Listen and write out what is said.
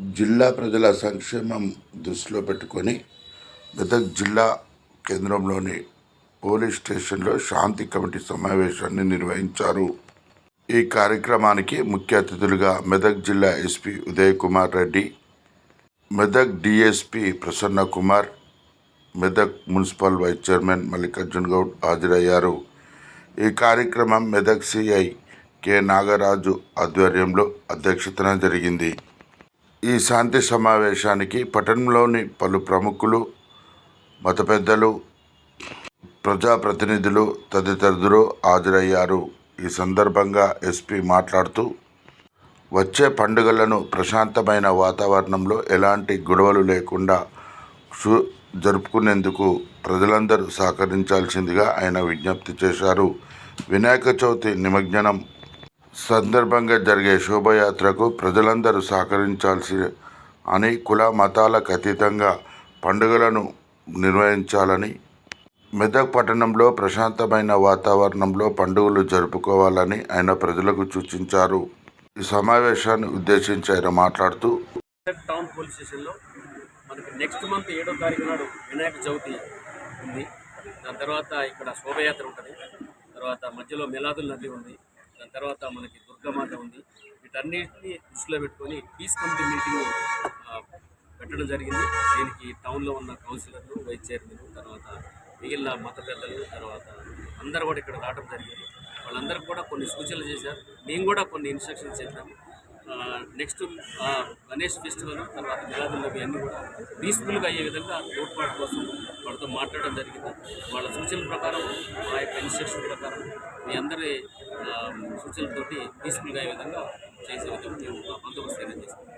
జిల్లా ప్రజల సంక్షేమం దృష్టిలో పెట్టుకొని మెదక్ జిల్లా కేంద్రంలోని పోలీస్ స్టేషన్లో శాంతి కమిటీ సమావేశాన్ని నిర్వహించారు. ఈ కార్యక్రమానికి ముఖ్య అతిథులుగా మెదక్ జిల్లా SP Uday Kumar Reddy Medak DSP Prasanna Kumar Medak municipal vice chairman Mallikarjun Goud హాజరయ్యారు. ఈ కార్యక్రమం మెదక్ సిఐ కె నాగరాజు ఆధ్వర్యంలో అధ్యక్షతన జరిగింది. ఈ శాంతి సమావేశానికి పట్టణంలోని పలు ప్రముఖులు మత పెద్దలు ప్రజాప్రతినిధులు తదితరులు హాజరయ్యారు. ఈ సందర్భంగా ఎస్పీ మాట్లాడుతూ వచ్చే పండుగలను ప్రశాంతమైన వాతావరణంలో ఎలాంటి గొడవలు లేకుండా సు జరుపుకునేందుకు ప్రజలందరూ సహకరించాల్సిందిగా ఆయన విజ్ఞప్తి చేశారు. వినాయక చవితి నిమజ్జనం సందర్భంగా జరిగే శోభయాత్రకు ప్రజలందరూ సహకరించాల్సి అని కుల మతాలకు అతీతంగా పండుగలను నిర్వహించాలని మెదక్ పట్టణంలో ప్రశాంతమైన వాతావరణంలో పండుగలు జరుపుకోవాలని ఆయన ప్రజలకు సూచించారు. ఈ సమావేశాన్ని ఉద్దేశించి ఆయన మాట్లాడుతూ టౌన్ పోలీస్ స్టేషన్లో మనకి నెక్స్ట్ మంత్ ఏడో తారీఖు నాడు వినాయక చవితి ఉంది. దాని తర్వాత ఇక్కడ శోభయాత్ర ఉంటుంది. తర్వాత మధ్యలో మెలాదుల్ నది ఉంది. దాని తర్వాత మనకి దుర్గమాత ఉంది. వీటన్నిటిని దృష్టిలో పెట్టుకొని పీస్ కమిటీ మీటింగ్ పెట్టడం జరిగింది. దీనికి టౌన్లో ఉన్న కౌన్సిలర్లు వైస్ చైర్మన్ తర్వాత మిగిలిన మత పెద్దలు తర్వాత అందరూ కూడా ఇక్కడ రావడం జరిగింది. వాళ్ళందరూ కూడా కొన్ని సూచనలు చేశారు. మేము కూడా కొన్ని ఇన్స్ట్రక్షన్స్ చెప్పాము నెక్స్ట్ గణేష్ ఫెస్టివల్ తర్వాత మిలాదుల్ అన్నీ కూడా పీస్ఫుల్గా అయ్యే విధంగా తోడ్పాటు కోసం వాళ్ళతో మాట్లాడడం జరిగింది. వాళ్ళ సూచనల ప్రకారం మా యొక్క ఇన్స్ట్రక్షన్ ప్రకారం మీ అందరి సూచనలతోటి పీస్ఫుల్గా అయ్యే విధంగా చేసే విధంగా మేము బందోబస్తు ఏర్పాటు చేస్తాం